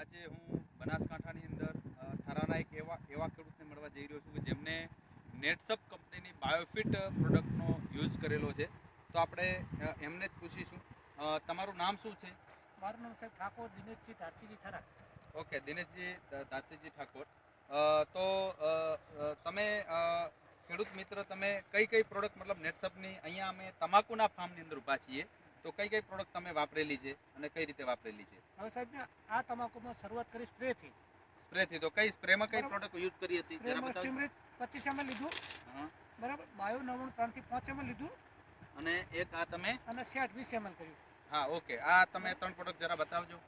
આજે હું બનાસકાંઠાની અંદર થરાના એક એવા એવા ખેડૂતને મળવા જઈ રહ્યો છું કે જેમને નેટસપ કંપનીની બાયોફિટ પ્રોડક્ટનો યુઝ કરેલો છે. તો આપણે એમને જ પૂછીશું. તમારું નામ શું છે? મારું નામ સાહેબ ઠાકોર દિનેશજી ધારસીજી થરા ઓકે દિનેશજી ધારસીજી ઠાકોર. તો તમે ખેડૂત મિત્ર તમે કઈ કઈ પ્રોડક્ટ મતલબ નેટસપની અહીંયા અમે તમાકુના ફાર્મની અંદર ઊભા છીએ. તો કઈ કઈ પ્રોડક્ટ તમે વાપરેલી છે અને કઈ રીતે વાપરેલી છે? હવે સાહેબ આ તમાકુમાં શરૂઆત કરી સ્પ્રેથી. સ્પ્રેથી? તો કઈ સ્પ્રેમાં કઈ પ્રોડક્ટ યુઝ કરીએ છીએ? જરા બતાવો બતાવજો. સ્ટીમરેટ પચીસ એમએલ લીધું. બરાબર. બાયો નવ્વાણું ત્રણથી પાંચ એમએલ લીધું. અને એક આ તમે? અને સેટ વીસ એમએલ કર્યું. હા ઓકે. આ તમે ત્રણ પ્રોડક્ટ જરા બતાવજો.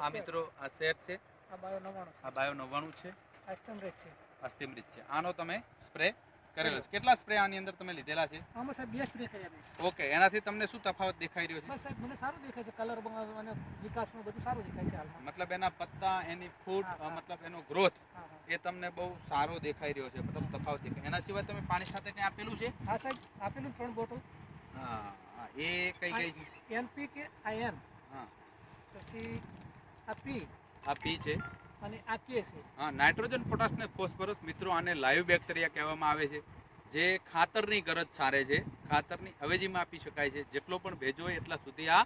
આ મિત્રો આ સેટ છે. આ બાયો નવ્વાણું આ બાયો નવ્વાણું છે. આ સ્ટીમરેટ છે. આ સ્ટીમરીચ છે. આનો તમે સ્પ્રે કરેલો છે. કેટલા સ્પ્રે આની અંદર તમે લીધેલા છે? આમાં સાહેબ બે સ્પ્રે કર્યા મેં. ઓકે એનાથી તમને શું તફાવત દેખાઈ રહ્યો છે? બસ સાહેબ મને સારું દેખાય છે. કલર અને વિકાસમાં બધું સારું દેખાય છે હાલમાં. મતલબ એના પત્તા એની ફૂટ. મતલબ એનો ગ્રોથ એ તમને બહુ સારો દેખાઈ રહ્યો છે મતલબ તફાવત દેખાય. એના સિવાય તમે પાણી સાથે કંઈ આપેલું છે? હા સાહેબ આપેલું ત્રણ બોટલ. હા એ કઈ કઈ છે? એનપી કે આયન હા. પછી આ પી આ પી છે. અને આ કે છે. હા નાઇટ્રોજન પોટાશ ને ફોસ્ફરસ મિત્રો આને લાઈવ બેક્ટેરિયા કહેવામાં આવે છે જે ખાતરની ગરજ સારે છે ખાતરની અવેજીમાં આપી શકાય છે જેટલો પણ ભેજો હોય એટલા સુધી આ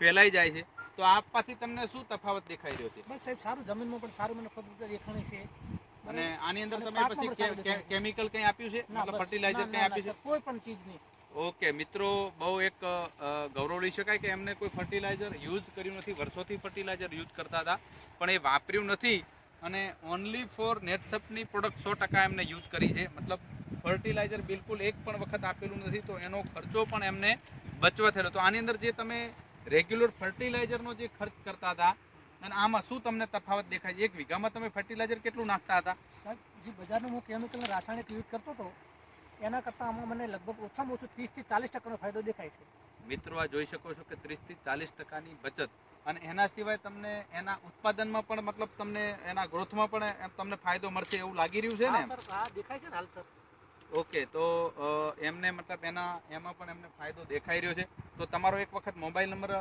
ફેલાઈ જાય છે. તો આ પાછી તમને શું તફાવત દેખાઈ રહ્યો છે? બસ સાહેબ સારું જમીનમાં પણ સારું મને ફળદ્રુપતા દેખાણી છે. અને આની અંદર તમે પછી. કેમિકલ કંઈ આપ્યું છે? મતલબ ફર્ટિલાઇઝર કંઈ આપ્યું છે? કોઈ પણ ચીજ નહીં. ઓકે, મિત્રો, બહુ એક ગૌરવ લઈ શકાય કે એમને કોઈ ફર્ટિલાઇઝર યુઝ કર્યું નથી. વર્ષોથી ફર્ટિલાઇઝર યુઝ કરતા હતા, પણ એ વાપર્યું નથી અને ઓનલી ફોર નેટસપની પ્રોડક્ટ સો ટકા એમને યુઝ કરી છે. મતલબ ફર્ટિલાઇઝર બિલકુલ એક પણ વખત આપેલું નથી, તો એનો ખર્ચો પણ એમને બચવા થયેલો. તો આની અંદર જે તમે રેગ્યુલર ફર્ટિલાઇઝરનો જે ખર્ચ કરતા હતા, અને આમાં શું તમને તફાવત દેખાય છે? એક વીઘામાં તમે ફર્ટિલાઇઝર કેટલું નાખતા હતા? સાહેબ, જે બજારનું હું કેમિકલ રાસાયણિક યુઝ કરતો હતો એના કરતાં આમાં મને લગભગ ઓછામાં ઓછું ત્રીસથી ચાલીસ ટકાનો ફાયદો દેખાય છે. મિત્રો આ જોઈ શકો છો કે ત્રીસથી ચાલીસ ટકાની બચત. અને એના સિવાય તમને એના ઉત્પાદનમાં પણ મતલબ તમને એના ગ્રોથમાં પણ તમને ફાયદો મળશે એવું લાગી રહ્યું છે ને હા દેખાય છે ને હાલ સર. ઓકે તો એમને મતલબ એના એમાં પણ એમને ફાયદો દેખાઈ રહ્યો છે. તો તમારો એક વખત મોબાઈલ નંબર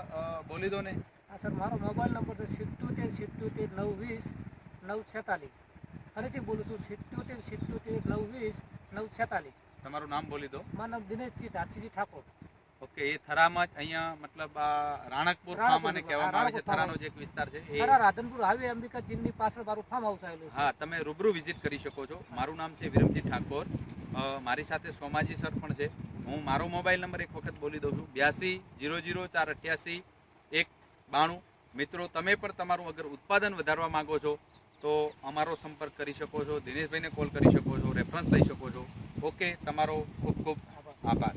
બોલી દો ને. હા સર મારો મોબાઈલ નંબર છે સિત્તોતેર સિત્તોતેર નવ વીસ નવ છેતાલીસ. ફરીથી બોલું છું સિત્તોતેર સિત્તોતેર નવ વીસ નવ છેતાલીસ તમારું નામ બોલી દો. મારું નામ દિનેશજી ધારસીજી ઠાકોર. ઓકે એ થરામાં જ અહીંયા મતલબ આ રાણકપુર ફાર્મ અને કહેવામાં આવે છે. થરાનો જે એક વિસ્તાર છે એ થરા રાધનપુર હાઈવે અંબિકા જીમની પાછળ મારું ફાર્મ હાઉસ આવેલું છે. હા તમે રૂબરૂ વિઝિટ કરી શકો છો. મારું નામ છે વિરમજી ઠાકોર. મારી સાથે સોમાજી સર પણ છે. હું મારો મોબાઈલ નંબર એક વખત બોલી દઉં છું. બ્યાસી જીરો જીરો ચાર અઠ્યાસી એક બાણું. મિત્રો તમે પણ તમારું અગર ઉત્પાદન વધારવા માંગો છો તો અમારો સંપર્ક કરી શકો છો, દિનેશભાઈને કોલ કરી શકો છો રેફરન્સ લઈ શકો છો. ઓકે તમારો ખૂબ ખૂબ આભાર.